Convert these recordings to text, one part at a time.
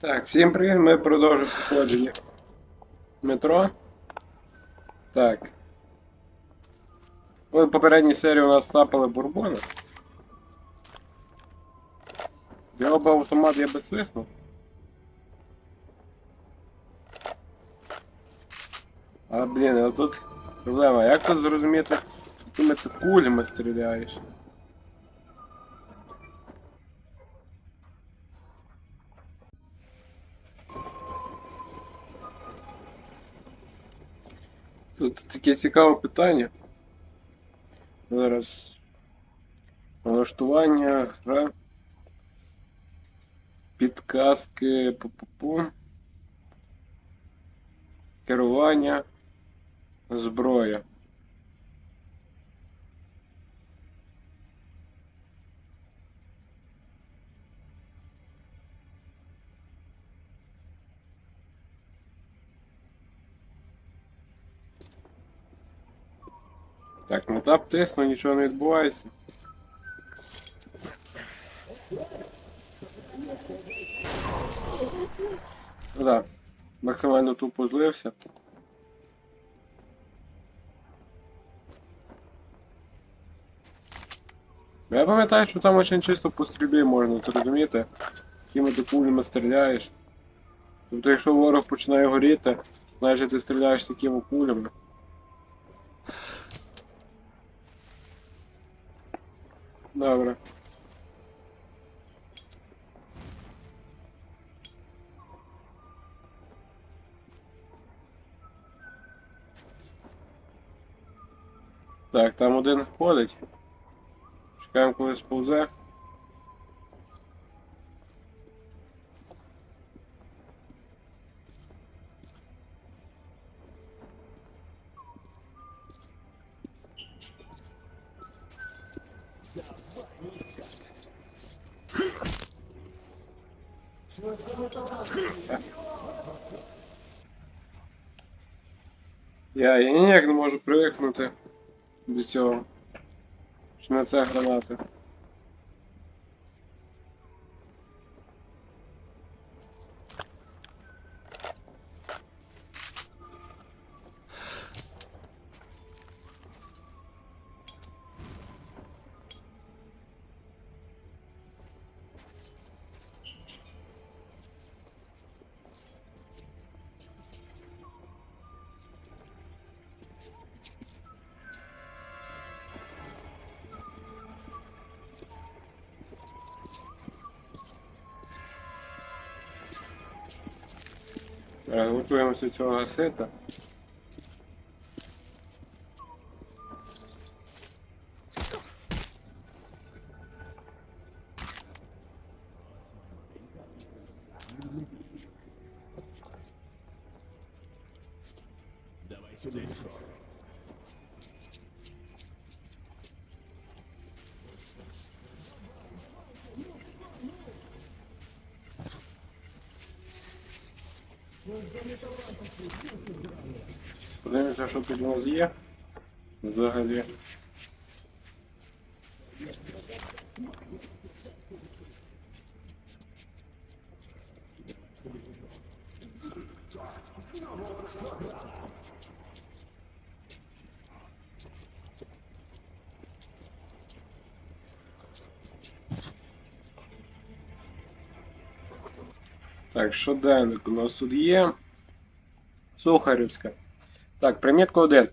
Так, всім привіт, ми продовжуємо проходження метро. Так. В попередній серії у нас сапали бурбони. Його би автомат я би свиснув. А блін, а тут проблема. Як тут зрозуміти, якими ти кулями стріляєш? Тут таке цікаве питання. Зараз. Налаштування, гра. Підказки пу-пу-пу. Керування. Зброя. Так, на тап тисну, нічого не відбувається. Ну да, максимально тупо злився. Я пам'ятаю, що там очень чисто по стрільбі можна, ти розумієте? Якими ти пулями стріляєш. Тобто якщо ворог починає горіти, значить ти стріляєш такими пулями. Добре. Так, там один ходить. Чекаємо, коли сповзе. Я, ніяк не можу привикнути до цього. Що на це гранати. Готуємося цього гасита. Давай сюда. Подивимося, що тут у нас є. Взагалі. Так, щоденник у нас тут є. Сухарівська. Так, примітка 1.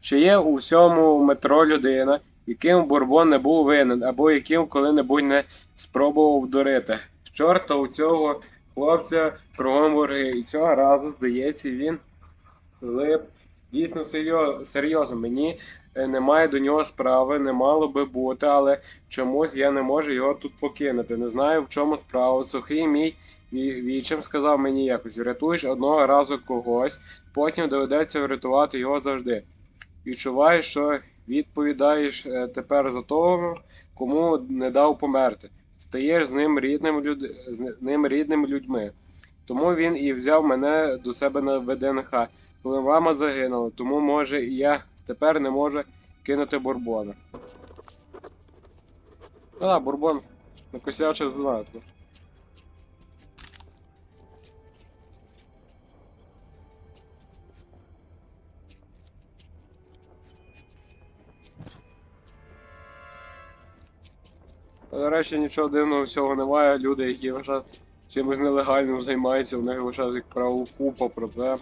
Чи є у всьому метро людина, яким Бурбон не був винен, або яким коли-небудь не спробував дурити? Чорта у цього хлопця кругом вороги, і цього разу, здається, він лип дійсно серйозно. Мені немає до нього справи, не мало би бути, але чомусь я не можу його тут покинути. Не знаю, в чому справа. Сухий мій вічим сказав мені якось: врятуєш одного разу когось, потім доведеться врятувати його завжди. Відчуваєш, що відповідаєш е, тепер за того, кому не дав померти. Стаєш з ним рідним люд... з ним рідними людьми. Тому він і взяв мене до себе на ВДНХ, коли мама загинула, тому може і я тепер не може кинути бурбона. Ну да, бурбон накосячив знатно. До речі, нічого дивного всього немає. Люди, які вже чимось нелегальним займаються, у них вже як правило купа проблем.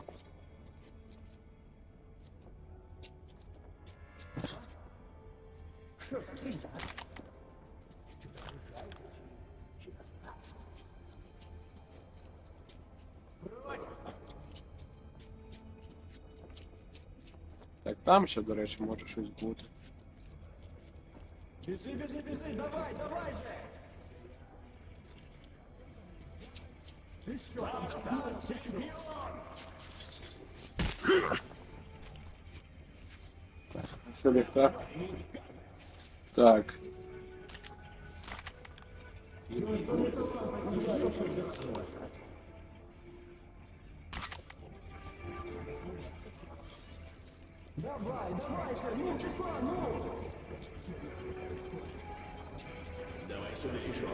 Так, там ще, до речі, може щось бути. Біжи, біжи, біжи, давай, давай же! Ти що там старший шпіон? Це ліхтар. Так. Давай, давай же, ну пішла, ну! Давай сюди пішов.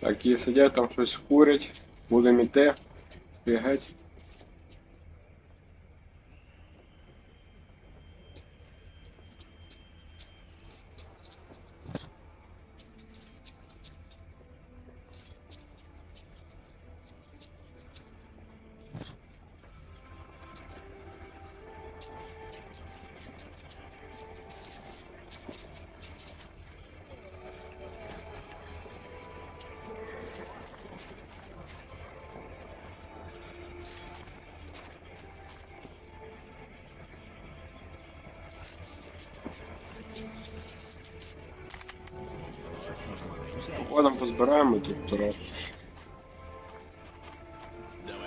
Так, і сидять там щось курять. Будемо йти. Бігать.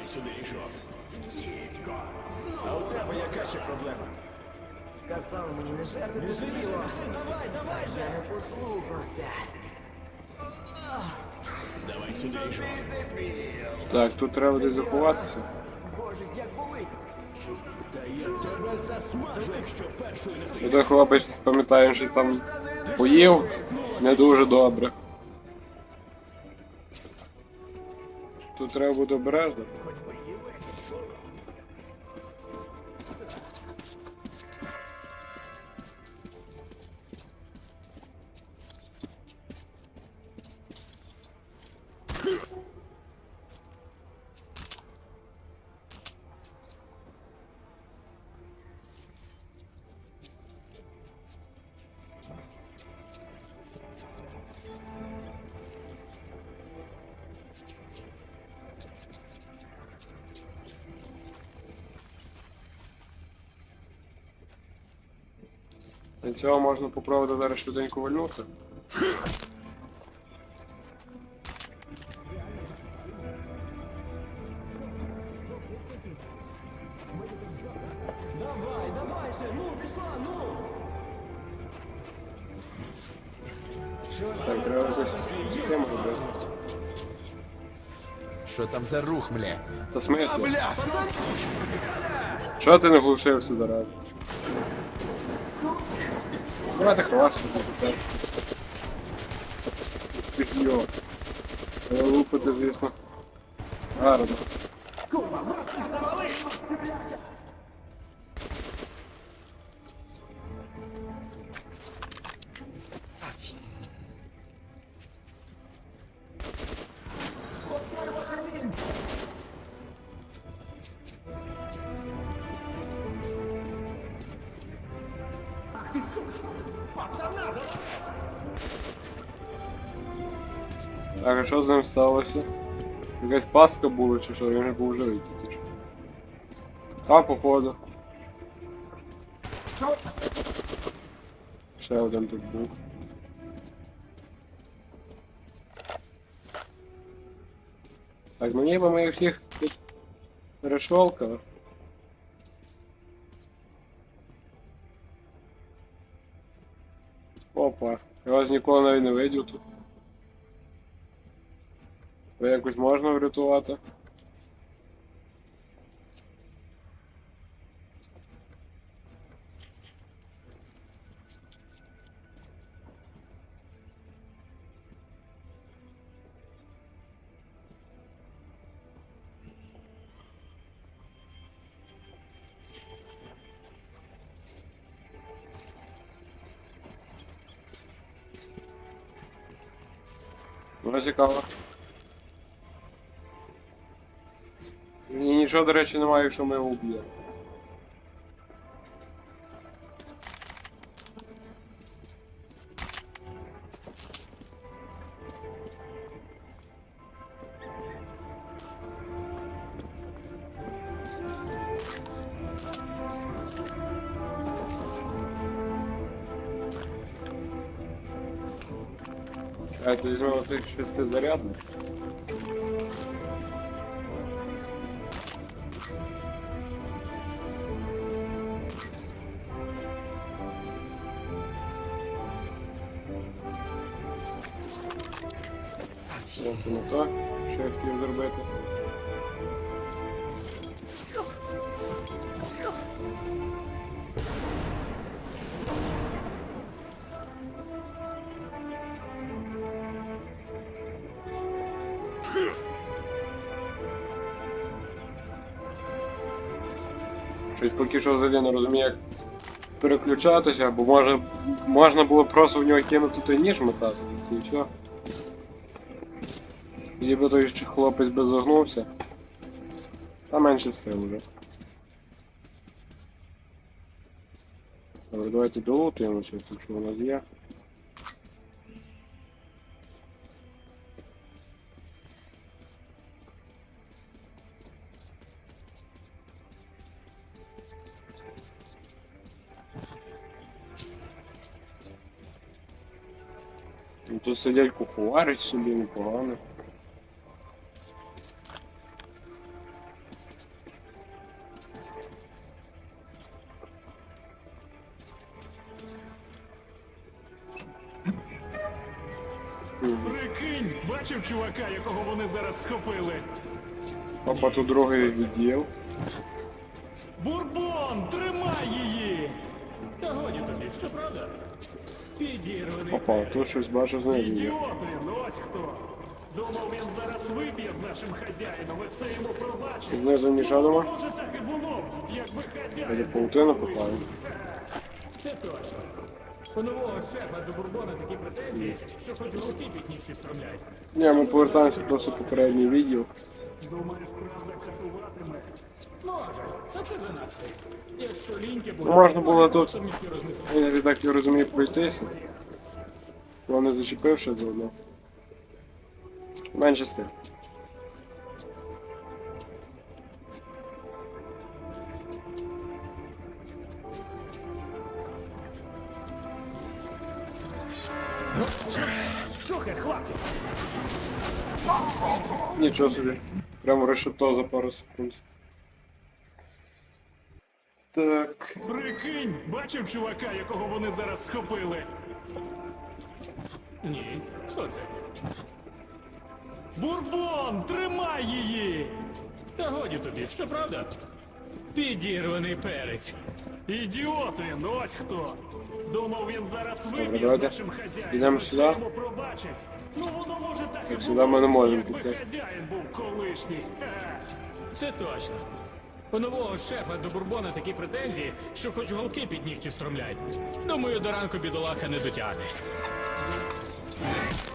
Давай сюди пішов. Дідько! А у тебе яка ще проблема? Казали мені не жерти це діло. Давай, давай Я не послухався. Давай сюди пішов. Так, тут треба десь заховатися. Боже, як болить. Та я тебе засмажу, якщо не хлопець, пам'ятаю, що там поїв не дуже добре. Треба бути обережно. Для цього можна попробувати зараз швиденько вальнути. Давай, давай же, ну пішла, ну! Так, треба якось цим робити. Що там за рух, мля? Та? Бля! Чого ти не глушився до ради? так хвастати це. Підйо. Лупити, звісно. Гарно. Так, а що з ним сталося? Якась паска була чи що? Він же був живий тільки що. Та, походу. Ще один тут був. Так, ну ніби ми їх всіх тут перешолкали. Опа, я вас ніколи навіть не видів тут. Тебе якось можна врятувати? Вона цікава. Нічого, до речі, немає, якщо ми його вб'ємо. А это тих шестизарядних. Це Щось поки що взагалі не розумію, як переключатися, бо може, можна було просто в нього кинути той ніж метати, і все. Тоді би той хлопець би загнувся. Та менше сил вже. Добре, давайте долутуємося, тому що у нас є. Тут сидять куховарить собі непогано. Прикинь, бачив чувака, якого вони зараз схопили. Опа, тут другий відділ. Бурбон, тримай її! Та годі тобі, що правда? Опа, тут щось бачу знайду. Ідіоти, ну ось хто. Думав, він зараз виб'є з нашим хазяїном і все йому пробачить. Знизу нічого нема? Може так і було, якби хазяїн... Я паутину поклав. У нового шефа до Бурбона такі претензії, що хоч руки пітніці стромляють. Ні, ми повертаємося просто в попередній відділ. Думаєш, правда катуватиме? Може, та це занадто. Якщо ліньки буде, можна було тут. то міські рознесли. Я так я розумію пройтися. Вони зачепивши заодно. Менше з тим. Нічого собі. Прямо решето за пару секунд. Так. Прикинь, бачив чувака, якого вони зараз схопили? Ні, хто це? Бурбон, тримай її! Та годі тобі, що правда? Підірваний перець. Ідіоти, ну ось хто. Думав, він зараз вип'є з давайте нашим хазяїном. сюди. йому пробачить. Ну воно може так і Так, було, ми не можемо якби піти. хазяїн був колишній. Це точно. У нового шефа до Бурбона такі претензії, що хоч голки під нігті стромляють. Думаю, до ранку бідолаха не дотягне.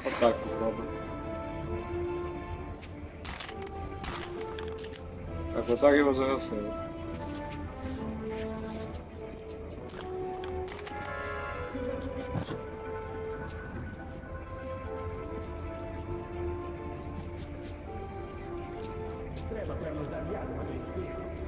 Отак попробуй. Так, отак його загасили. estrema nos lo sbagliato, ma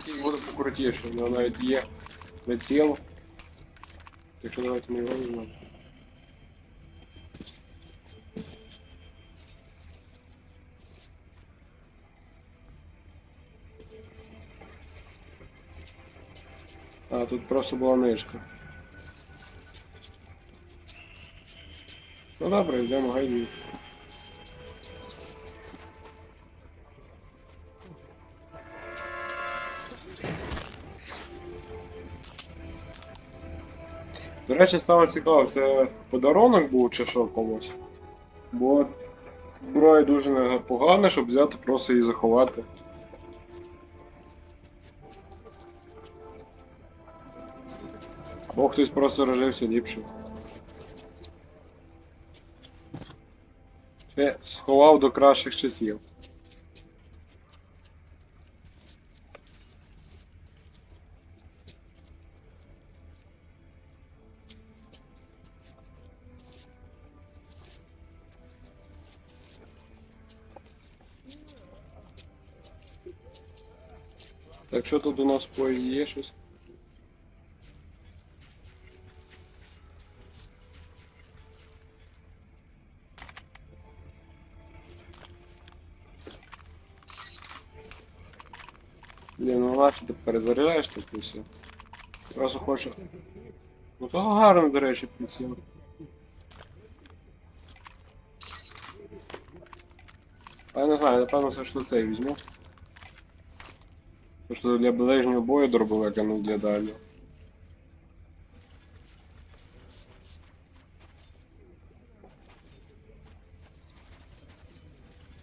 якийсь буде покрутіше, але навіть є приціл. Так що давайте ми його візьмемо. А, тут просто була нишка. Ну добре, йдемо гайді. Речі, стало цікаво, це подарунок був чи що комусь? Бо зброя дуже непогана, щоб взяти просто її заховати. Або хтось просто рожився ліпше. Ще сховав до кращих часів. Що тут у нас в поїзді є щось? Блін, ну наче ти перезаряджаєш так і все. Просто хочу. Ну то гарно, до речі, приціл. А я не знаю, напевно, все ж цей візьму. Тому що для ближнього бою дробовик, а не для.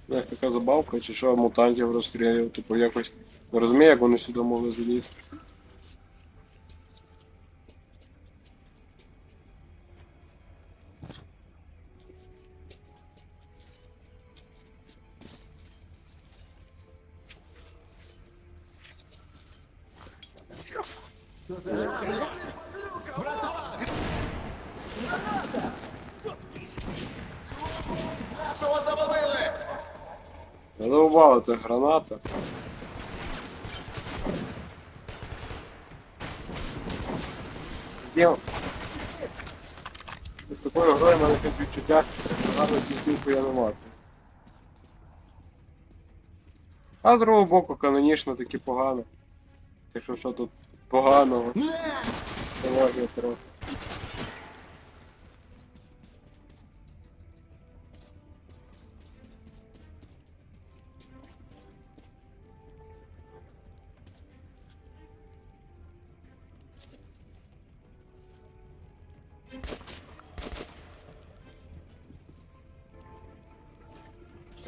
Ну, Як така забавка, чи що мутантів розстрілював, типу якось не розумію, як вони сюди могли залізти. Завалили? Задовбала та граната. Дім. З такою грою в мене якесь відчуття, що гарно кінцівку я не мати. А з другого боку, канонічно таки погано. Так що що тут поганого? Трохи.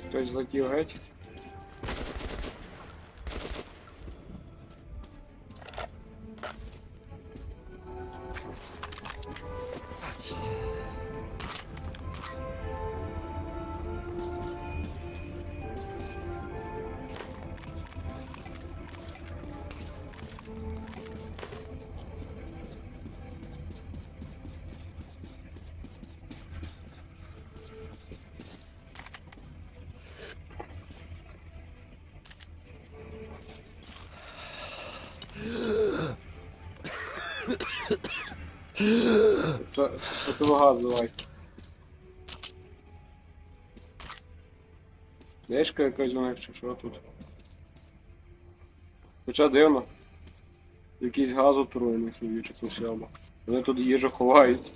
Хтось злетів геть. Це противогаз давай. Книжка якась вона, чи що тут? Хоча дивно. Якийсь газ собі чи тут сяма. Вони тут їжу ховають.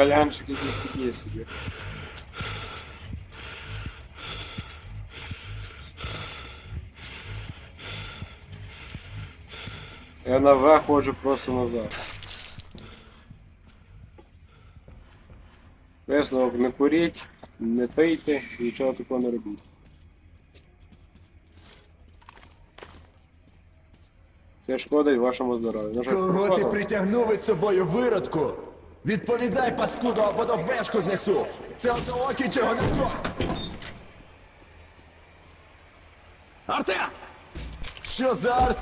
Ось Калянчик якийсь такий собі. Я на В ходжу просто назад. Висновок не куріть, не пийте, нічого такого не робіть. Це шкодить вашому здоров'ю. Кого ти притягнув із собою виродку? Відповідай, паскудо, або довбешку знесу! Це одноокий чого не ко... Артем! Що за арт?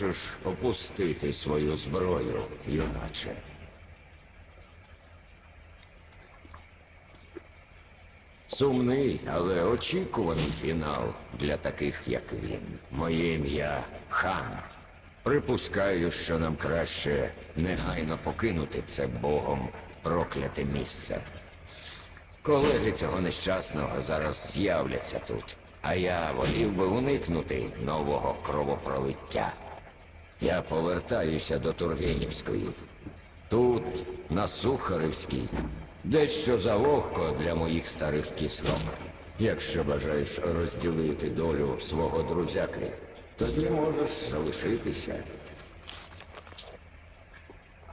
Можеш опустити свою зброю, юначе. Сумний, але очікуваний фінал для таких, як він. Моє ім'я хан. Припускаю, що нам краще негайно покинути це богом прокляте місце. Колеги цього нещасного зараз з'являться тут, а я волів би уникнути нового кровопролиття. Я повертаюся до Тургенівської. Тут, на Сухаревській, дещо завогко для моїх старих кісток. Якщо бажаєш розділити долю свого друзяки, тоді можеш залишитися.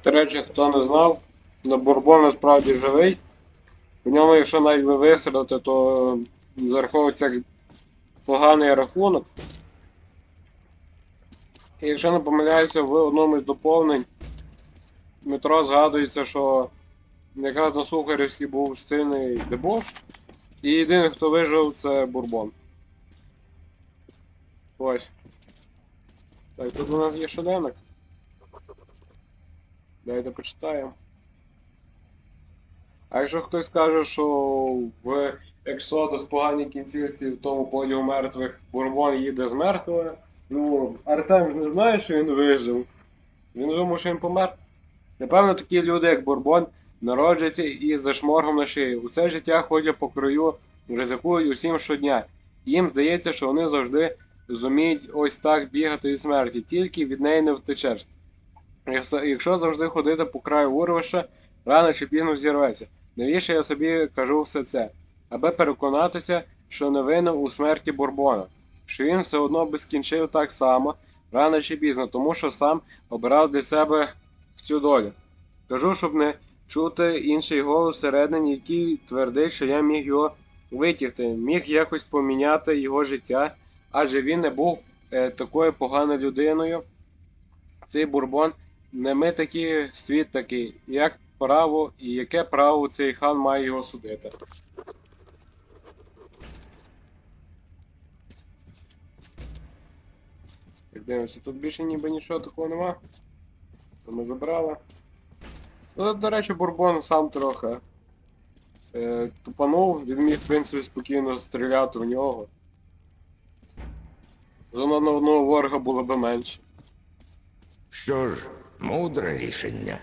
До речі, хто не знав, на Бурбон насправді живий. В ньому, якщо навіть ви вистрілите, то зараховується як поганий рахунок. Якщо не помиляюся, в одному із доповнень метро згадується, що якраз на Сухарівській був сильний дебош, і єдиний, хто вижив, це Бурбон. Ось. Так, тут у нас є щоденник. Давайте почитаємо. А якщо хтось каже, що в Ексодус поганій кінцівці в тому полі у мертвих Бурбон їде з мертвого, ну Артем ж не знає, що він вижив. Він думав, що він помер. Напевно, такі люди, як Бурбон, народжуються із зашморгом на шиї. Усе життя ходять по краю, ризикують усім щодня. Їм здається, що вони завжди зуміють ось так бігати від смерті, тільки від неї не втечеш. Якщо- завжди ходити по краю урвища, рано чи пізно зірветься. Навіщо я собі кажу все це? Аби переконатися, що не винен у смерті Бурбона, що він все одно би скінчив так само, рано чи пізно, тому що сам обирав для себе цю долю. Кажу, щоб не чути інший голос всередині, який твердить, що я міг його витягти, міг якось поміняти його життя, адже він не був е, такою поганою людиною. Цей бурбон не ми такі, світ такий. Як право і яке право цей хан має його судити? Так дивимося, тут більше ніби нічого такого нема. То ми забрали. Ну, до речі, Бурбон сам трохи е, тупанув, він міг, в принципі, спокійно стріляти в нього. Зона на одного ворога було би менше. Що ж, мудре рішення.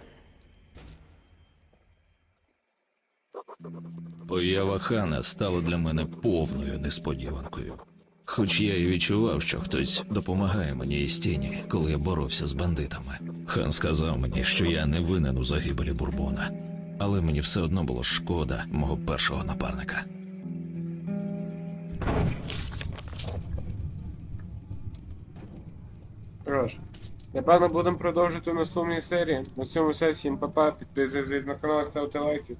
Поява хана стала для мене повною несподіванкою. Хоч я і відчував, що хтось допомагає мені із тіні, коли я боровся з бандитами. Хан сказав мені, що я не винен у загибелі Бурбона, але мені все одно було шкода мого першого напарника. Ж, напевно будемо продовжувати в наступній серії. На цьому все, всім па-па, підписуйтесь на канал, ставте лайки.